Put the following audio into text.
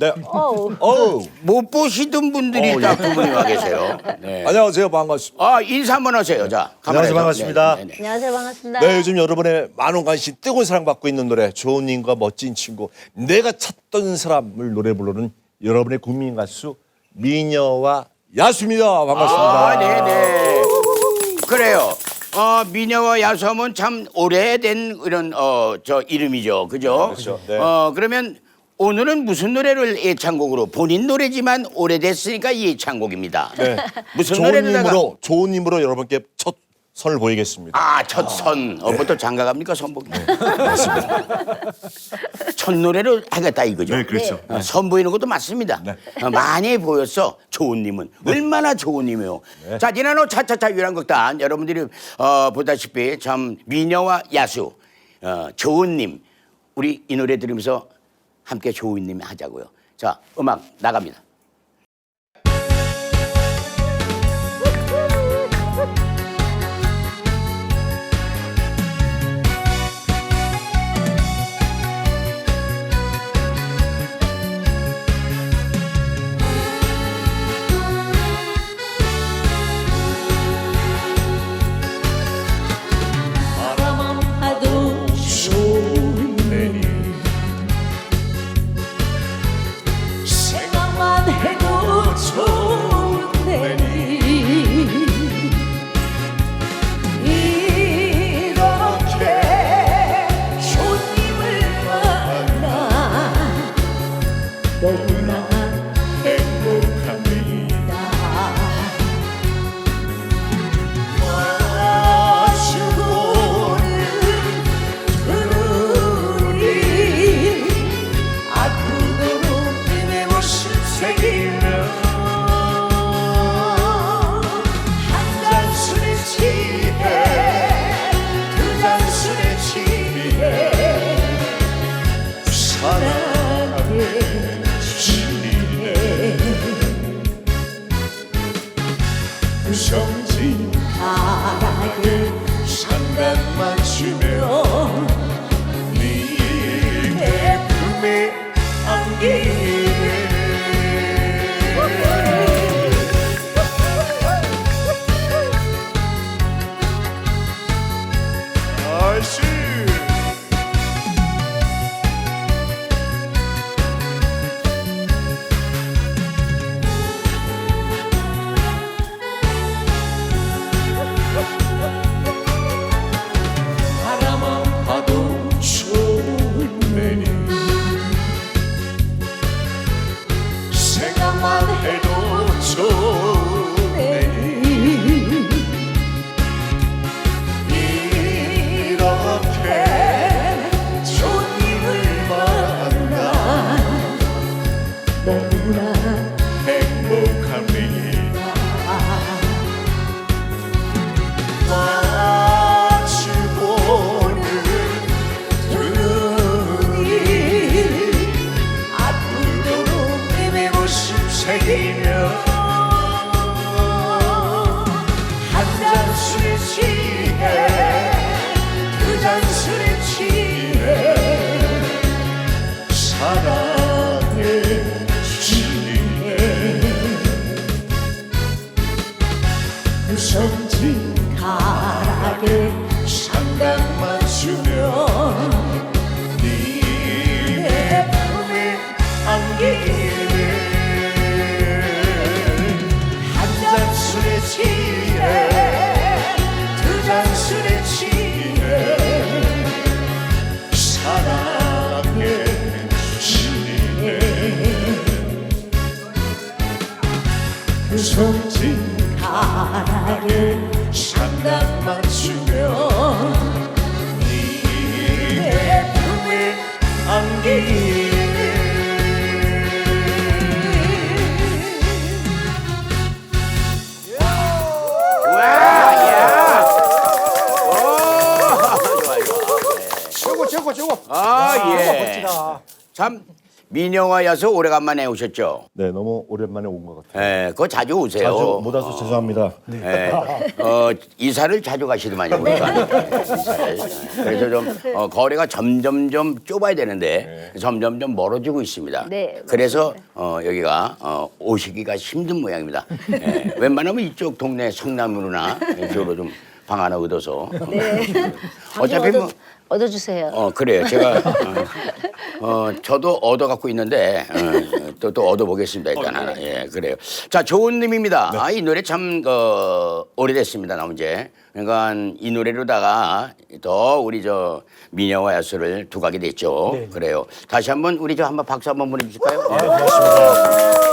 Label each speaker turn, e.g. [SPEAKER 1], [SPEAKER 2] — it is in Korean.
[SPEAKER 1] 네.
[SPEAKER 2] 어우.
[SPEAKER 1] 어우.
[SPEAKER 3] 못 보시던 분들이
[SPEAKER 1] 어,
[SPEAKER 3] 딱두 분이 와 계세요. 네.
[SPEAKER 1] 안녕하세요. 반갑습니다.
[SPEAKER 3] 아 인사 한번 하세요. 자, 카메라에서.
[SPEAKER 1] 안녕하세요. 반갑습니다.
[SPEAKER 3] 네, 네, 네.
[SPEAKER 2] 안녕하세요. 반갑습니다.
[SPEAKER 1] 네, 요즘 여러분의 많은 관심, 뜨거운 사랑받고 있는 노래, 좋은 님과 멋진 친구, 내가 찾던 사람을 노래 부르는 여러분의 국민 가수 미녀와 야수입니다. 반갑습니다.
[SPEAKER 3] 아, 네네. 그래요. 어, 미녀와 야수하면 참 오래된 이런 어, 저 이름이죠. 그죠?
[SPEAKER 1] 그렇죠. 네.
[SPEAKER 3] 어, 그러면 오늘은 무슨 노래를 예찬곡으로 본인 노래지만 오래됐으니까 예찬곡입니다.
[SPEAKER 1] 네.
[SPEAKER 3] 무슨
[SPEAKER 1] 좋은
[SPEAKER 3] 노래를 내가
[SPEAKER 1] 님으로, 좋은 님으로 여러분께 첫 선을 보이겠습니다.
[SPEAKER 3] 아, 첫 선. 어, 뭐또 장가 갑니까, 선복이? 첫 노래를 하겠다 이거죠.
[SPEAKER 1] 네, 그렇죠.
[SPEAKER 3] 어, 선 보이는 것도 맞습니다. 어, 많이 보였어, 좋은님은. 얼마나 좋은님이요. 자, 지난해 차차차 유랑극단 여러분들이 어, 보다시피 참 미녀와 야수, 어, 좋은님, 우리 이 노래 들으면서 함께 좋은님 하자고요. 자, 음악 나갑니다.
[SPEAKER 2] 너무나 성진 가락에 상당만 주며 네 품에 안기 가락에 상당만 주며 네 품에 안기네
[SPEAKER 3] 좋아.
[SPEAKER 4] 최고 최고 최고.
[SPEAKER 3] 아, 예.
[SPEAKER 4] 멋지다.
[SPEAKER 3] 참 미녀와 야수 오래간만에 오셨죠?
[SPEAKER 1] 네, 너무 오랜만에 온 것 같아요.
[SPEAKER 3] 예, 그거 자주 오세요.
[SPEAKER 1] 자주 못 와서 죄송합니다.
[SPEAKER 3] 예, 어, 이사를 자주 가시더만요, 보니까. 예, 이사를. 그래서 좀 어, 거리가 점점점 좁아야 되는데 점점점 멀어지고 있습니다.
[SPEAKER 2] 네,
[SPEAKER 3] 그래서 어, 여기가 어, 오시기가 힘든 모양입니다. 예, 웬만하면 이쪽 동네 성남으로나 이쪽으로 좀 방 하나 얻어서.
[SPEAKER 2] 네.
[SPEAKER 3] 어차피 뭐
[SPEAKER 2] 얻어 주세요.
[SPEAKER 3] 어 그래요. 제가 어, 어, 저도 얻어 갖고 있는데 또또 또 얻어 보겠습니다. 일단 하나. 예, 그래요. 자, 좋은 님입니다. 아, 이 노래 참 어, 오래됐습니다. 나온 지. 그러니까 이 노래로다가 더 우리 저 미녀와 야수를 두각이 됐죠. 그래요. 다시 한번 우리 저 한번 박수 한번 보내주실까요?